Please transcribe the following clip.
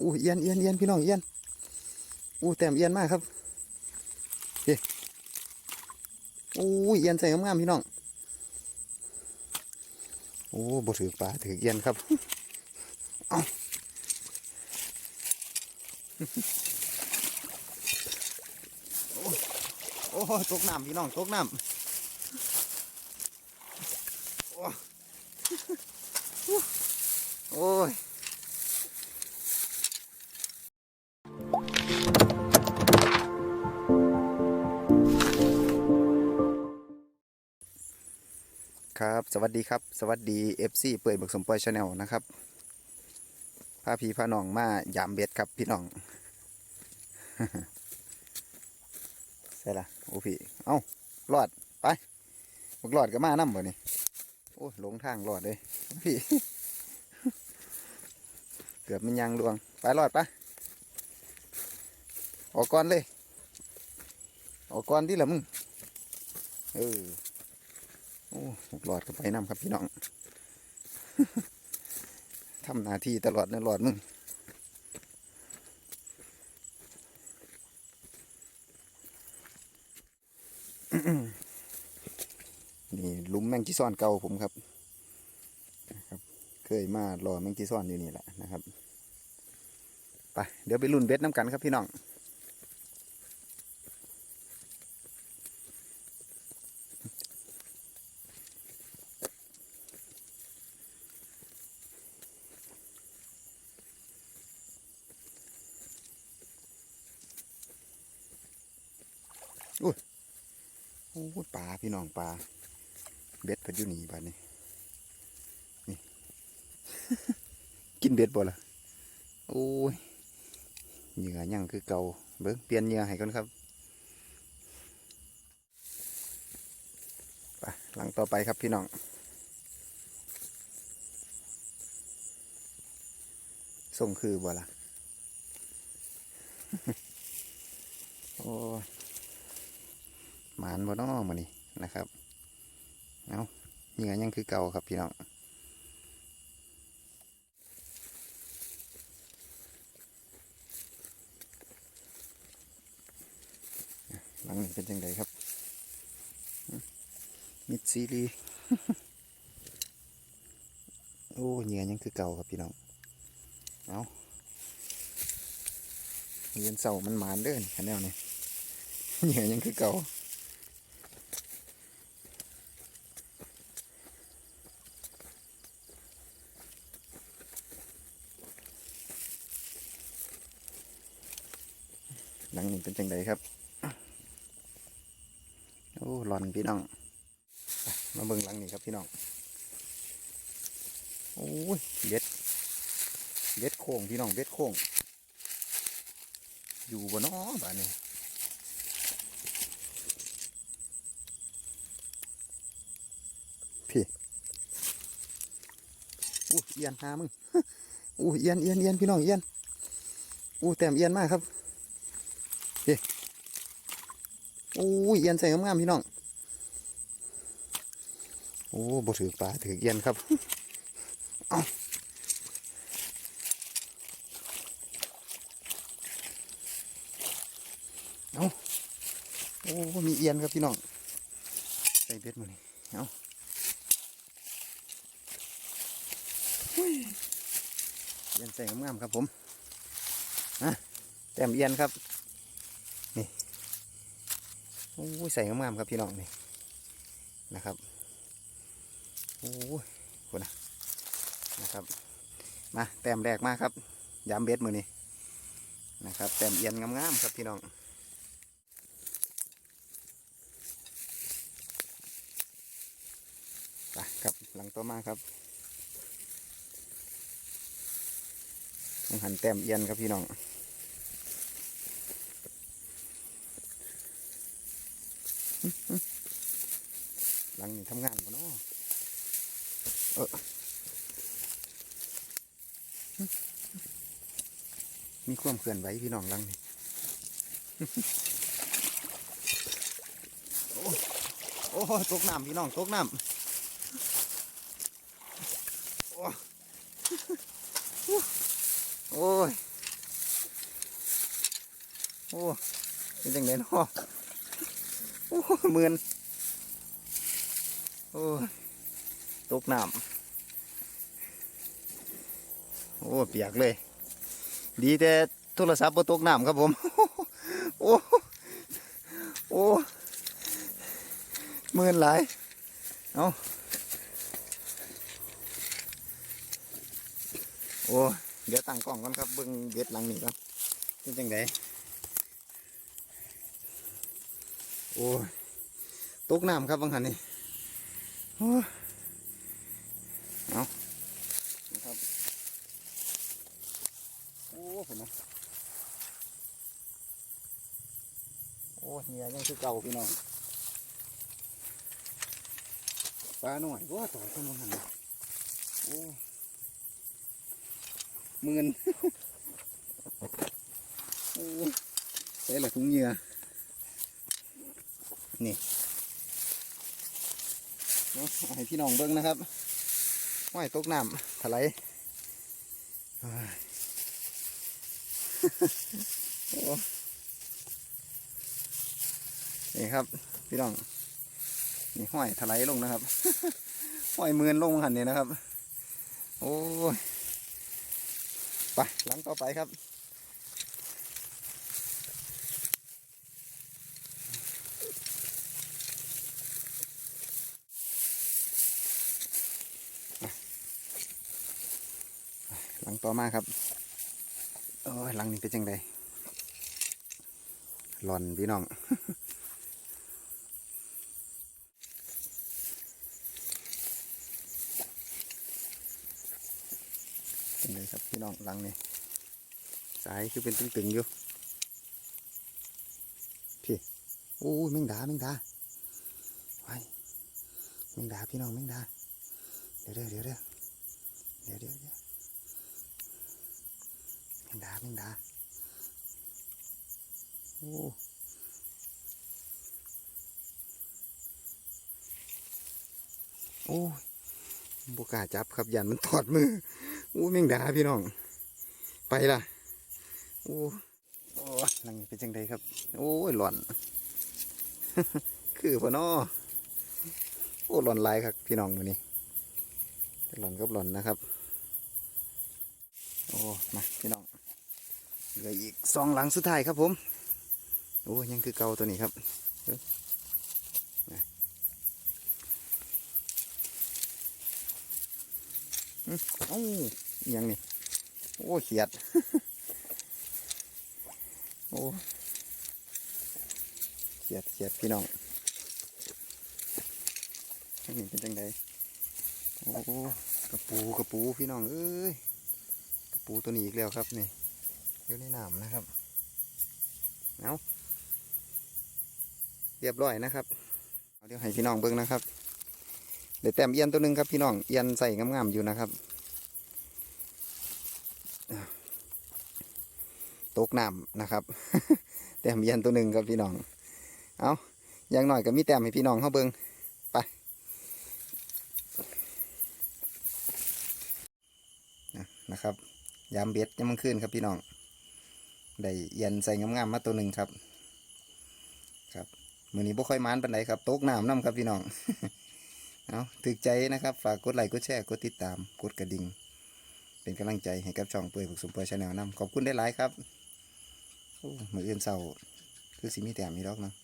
อู้เอียนเอียนเอียนพี่น้องเอียนอู้แต้มเอียนมากครับเฮ้อู้เอียนใส่งามๆพี่น้องโอ้บ่ถือปลาถือเอียนครับเอาโอ้โอ้ตกน้ำพี่น้องตกน้ำโอ้ย ครับ สวัสดีครับ สวัสดี FC เปิดบักสมปอยชาแนลนะครับพาพีพาน้องมายามเบ็ดครับพี่น้องใช่ละโอ้พี่ เอ้ารอดไปบักรอดก็มานั่บ่นี่โอ้หลงทางรอดเลยพี่ เกือบมันยังลวง ไปรอดปะออกก่อนเลย ออกก่อนที่ละมึงเออ หลอดกันไปน้ำครับพี่น้องทำหน้าที่ตลอดนะหลอดมึงนี่ลุมแมงจีซ่อนเก่าผมครับนะครับ เคยมารอแมงจีซ่อนอยู่นี่แหละนะครับ ไปเดี๋ยวไปรุ่นเบ็ดน้ำกันครับพี่น้อง ยปลาพี่น้องปลาเบ็ดพิ่นยู่นี่บัดนี้นี่ กินเบ็ดบ่ละโอ้ยเหยื่อยังคือเก่าเบิ้งเปลี่ยนเหยื่อให้ก่อนครับไปหลังต่อไปครับพี่น้องส่งคือบ่ละโอ้ย หมานบ่น้อมานี่นะครับ เอาเหงื่อยังคือเก่าครับพี่น้องหลังนี้เป็นยังไงครับ มิดซีรีโอ้เหงื่อยังคือเก่าครับพี่น้อง เอาเรียนเสามันหมานเด้อนแนวนี่เหงื่อยังคือเก่า หลังนี้ เป็นจังไดครับ โอ้หลอนพี่น้อง มาเบิ่งหลังนี้ครับพี่น้อง โอ้ยเบ็ด เบ็ดโค้งพี่น้องเบ็ดโค้ง อยู่บนน้อบ้านนี้พี่อู้เอียนหามึงอู้เอียนเอียนเอียนพี่น้องเอียนอู้แต้มเอียนมากครับพี่ โอู้เอียนใส่งามๆพี่น้องโอ้บ่ถือปลาถือเอียนครับเอาเอาโอ้มีเอียนครับพี่น้องใส่เบ็ดมานี่เอาอุ้ยเอียนใส่งามๆครับผมอะแต้มเอียนครับ โอ้ยใส่งามๆครับพี่น้องนี่นะครับโอ้ยคุณนะนะครับ มาแต้มแรกมาครับยามเบ็ดมือนี่นะครับ แต้มเอียนงามๆครับพี่น้องไปครับหลังต่อมาครับหันแต้มเอียนครับพี่น้อง หลังนี้ทำงานปะเนาะเออมีความเคลื่อนไหวพี่น้องหลังนี้โอ้โอ้ตกน้ำพี่น้องตกน้ำโอ้โอ้ยโอ้เป็นจังไดเนาะ โอ้หมื่นโอ้ตกน้ำโอ้เปียกเลย ดีแต่โทรศัพท์บ่ตกน้ำครับผม โอ้โอ้หมื่นหลายเอาโอ้ เดี๋ยวตั้งกล้องก่อนครับเบิ่งเบ็ดหลังนี้ก่อนเป็นจังไดโอ้ยตกน้ำครับบางหันนี่โอ้เอาครับ โอ้ผมนะโอ้เฮียยังคือเก่าพี่น้องปลาหน่อยว่าต่อขึ้นมาหันน่ะโอ้หมื่นโอ้ใส่ละถุงเหยื่อ นี่เอาเอาให้พี่น้องเบิ้งนะครับห้อยตกน้ำถลายเฮ้ยโอ้นี่ครับ พี่น้อง นี่ห้อยถลายลงนะครับห้อยหมื่นลงหันนี่นะครับ โอ้ยไปหลังต่อไปครับ ลังต่อมาครับโอ้ยหลังนี้เป็นจังไดหลอนพี่น้องเป็นไงครับพี่น้องหลังนี่สายคือเป็นตึงๆอยู่พี่โอ้ยแมงดาแมงดาไว้แมงดาพี่น้องแมงดาเดี๋ยวเดี๋ยวเดี๋ยวเดี๋ยวเดี๋ยว ดี๋ยวเดี๋ยวแมงดาแมงดา โอ้โอ้ยบกาจับครับยันมันถอดมือโอ้แมงดาพี่น้อง ไปล่ะ โอ้โอ้หลังนี้เป็นจังไดครับ โอ้ยหล่อน คือพะนอโอ้หล่อนลายครับ พี่น้องมือนี้หล่อนกับหล่อนนะครับ โอ้ มา พี่น้อง เหลืออีกสองหลังสุดท้ายครับผมโอ้ยังคือเก่าตัวนี้ครับเอ้ยยังนี่โอ้เขียดโอ้เขียดเขียดพี่น้องนี่เป็นจังไดโอ้กระปูกระปูพี่น้องเอ้ยกระปูตัวนี้อีกแล้วครับนี่ อยู่ในน้ำนะครับเอาเรียบร้อยนะครับเอาเดี๋ยวให้พี่น้องเบิ่งนะครับเดี๋ยวแต้มเอียนตัวหนึ่งครับพี่น้องเอียนใส่งามๆอยู่นะครับตกน้ำนะครับ แต้มเอียนตัวหนึ่งครับพี่น้อง เอาอย่างหน่อยก็มีแต้มให้พี่น้องเขาเบิงไปนะครับยามเบ็ดยามมันขึ้นครับพี่น้อง ได้เย็นใส่งามๆมาตัวหนึ่งครับ ครับมือนี้บ่ค่อยมานปันไดครับโต๊กน้ำน้ำครับพี่น้องเอาถึกใจนะครับ ฝากกดไลค์กดแชร์กดติดตามกดกระดิ่งเป็นกำลังใจให้กับช่องเปื่อยผกสมเปื่อยชาแนลน้ำขอบคุณได้หลายๆครับเหมืออื่นเศร้าคือสิมีแต้มมีดอกเนาะ